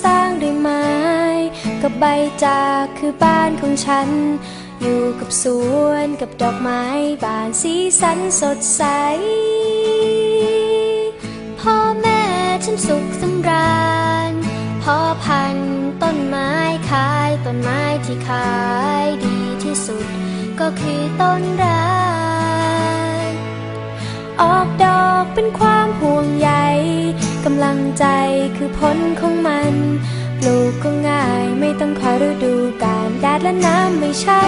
สร้างด้วยไม้ กับใบจากคือบ้านของฉัน อยู่กับสวนกับดอกไม้บ้านสีสันสดใส พ่อแม่ฉันสุขสำราญพ่อพันต้นไม้ขายต้นไม้ที่ขายดีที่สุด ก็คือต้นรักออกดอกเป็นความห่วงใยกำลังใจคือผลของมัน ลูกก็ง่ายไม่ต้องคอยฤดูการแดดและน้ำไม่ใช่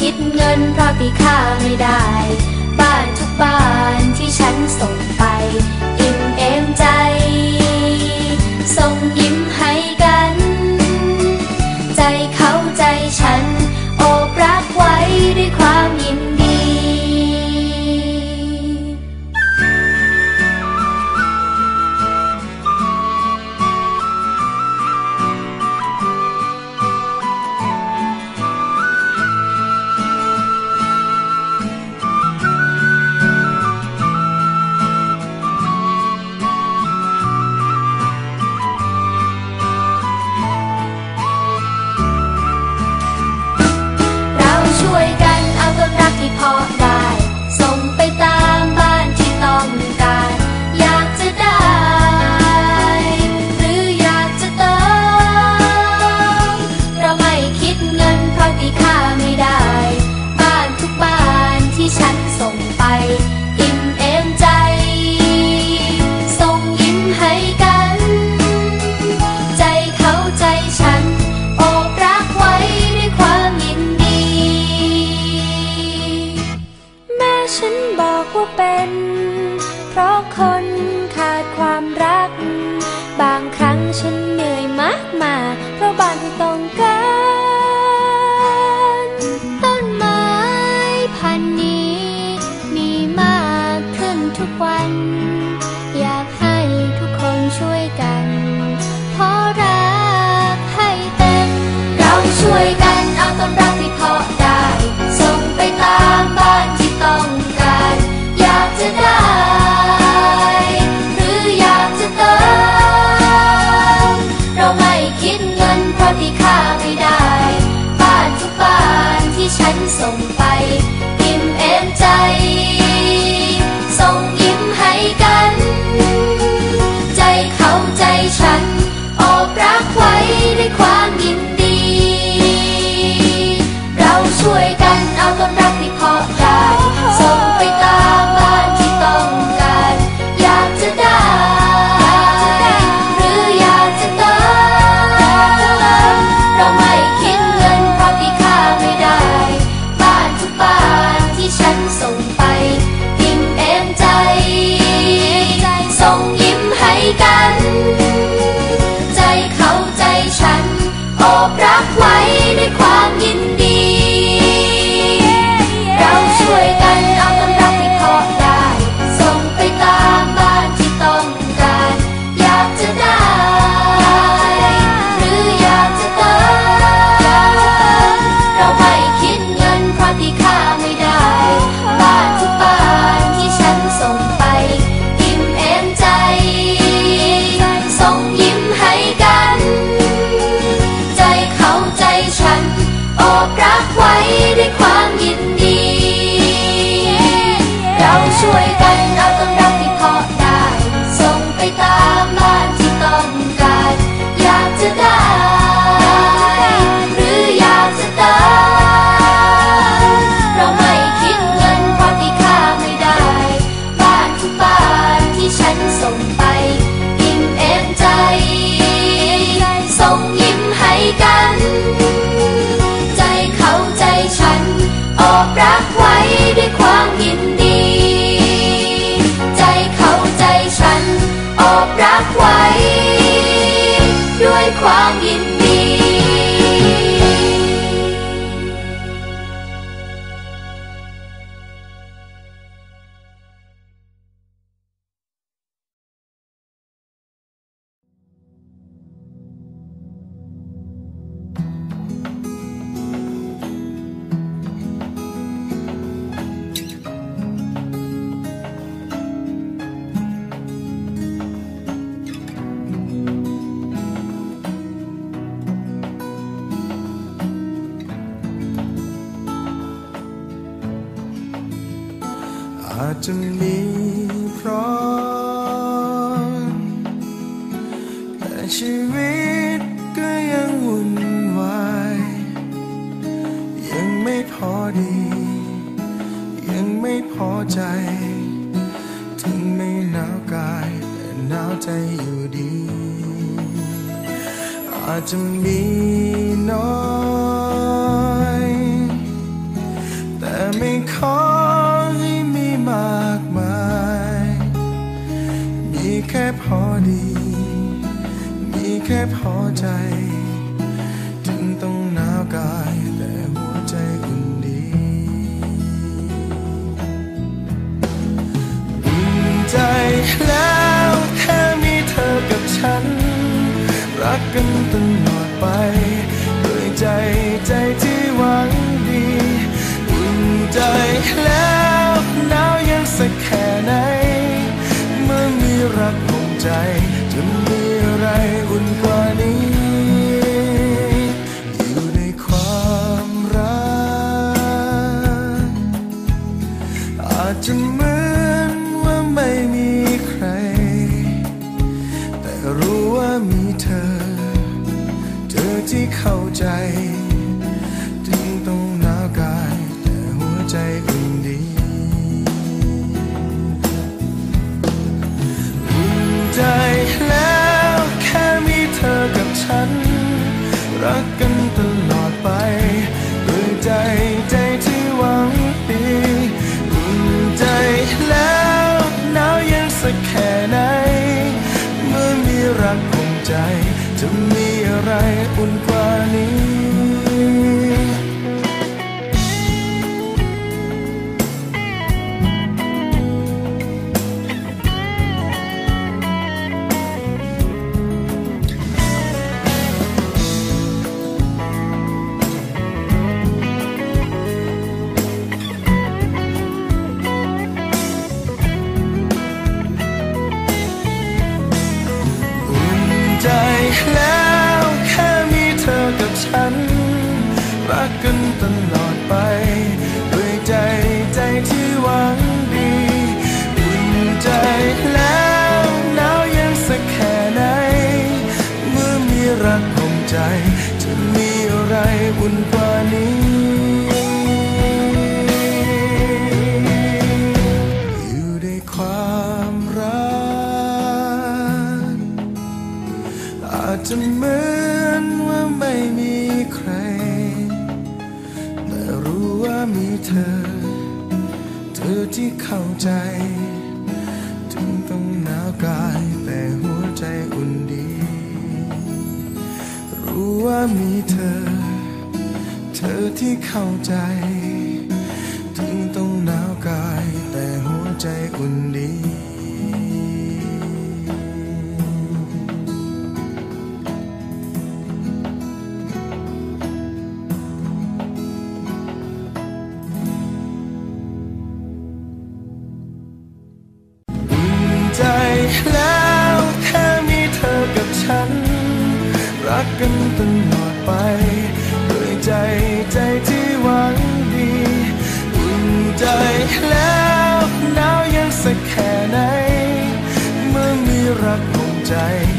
คิดเงินเพราะตีค่าไม่ได้ บ้านทุกบ้านที่ฉันส่งไป อาจจะมีเพราะแต่ชีวิตก็ยังวุ่นวายยังไม่พอดี ยังไม่พอใจ ถึงไม่หนาวกายแต่หนาวใจอยู่ดี อาจจะมีน้อย พอใจ ถึงต้องหนาวกายแต่หัวใจอุ่นดีอุ่นใจแล้วแค่มีเธอกับฉัน รักกันตลอดไปด้วยใจใจที่หวังดีอุ่นใจแล้วหนาวย็นสักแค่ไหน เมื่อมีรักลงใจจะ จจะเหมือนว่าไม่มีใคร แต่รู้ว่ามีเธอ เธอที่เข้าใจ รักคงใจ จะมีอะไรอุ่นกว่านี้ มีเธอ เธอที่เข้าใจ ถึงต้องหนาวกายแต่หัวใจอุ่นดี ใจ